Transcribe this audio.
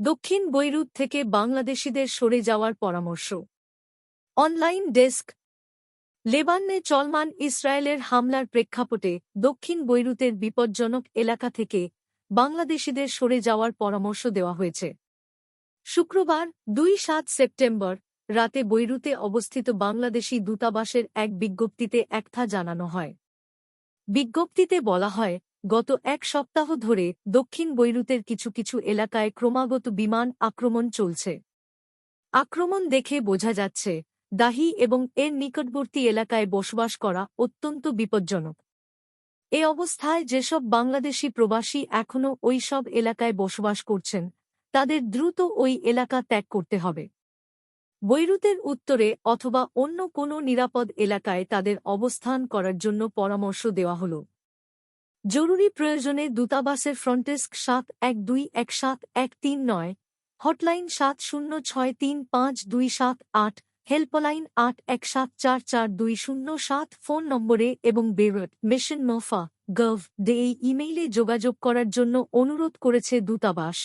দক্ষিণ বৈরুত থেকে বাংলাদেশিদের সরে যাওয়ার পরামর্শ। Online desk. লেবাননে চলমান ইসরায়েলের হামলার প্রেক্ষাপটে দক্ষিণ বৈরুতের বিপজ্জনক এলাকা থেকে বাংলাদেশিদের সরে যাওয়ার পরামর্শ দেওয়া হয়েছে। শুক্রবার, দুই সাত সেপ্টেম্বর, রাতে বৈরুতে অবস্থিত বাংলাদেশি দূতাবাসের এক বিজ্ঞপ্তিতে একথা জানানো হয়। বিজ্ঞপ্তিতে বলা হয় গত এক সপ্তাহ ধরে দক্ষিণ বৈরুতের কিছু কিছু এলাকায় ক্রমাগত বিমান আক্রমণ চলছে। আক্রমণ দেখে বোঝা যাচ্ছে, দাহি এবং এর নিকটবর্তী এলাকায় বসবাস করা অত্যন্ত বিপজ্জনক। এ অবস্থায় যেসব বাংলাদেশি প্রবাসী এখনও ওই সব এলাকায় বসবাস করছেন, তাদের দ্রুত ওই এলাকা ত্যাগ করতে হবে। বৈরুতের উত্তরে অথবা অন্য কোনো নিরাপদ এলাকায় তাদের অবস্থান করার জন্য পরামর্শ দেওয়া হল। জরুরি প্রয়োজনে দূতাবাসের ফ্রন্টেস্ক সাত এক দুই এক সাত এক তিন নয় হটলাইন সাত শূন্য ছয় তিন পাঁচ দুই সাত আট হেল্পলাইন আট এক সাত চার চার দুই শূন্য সাত ফোন নম্বরে এবং বেরট মিশন মফা গভ ডে এই ইমেইলে যোগাযোগ করার জন্য অনুরোধ করেছে দূতাবাস।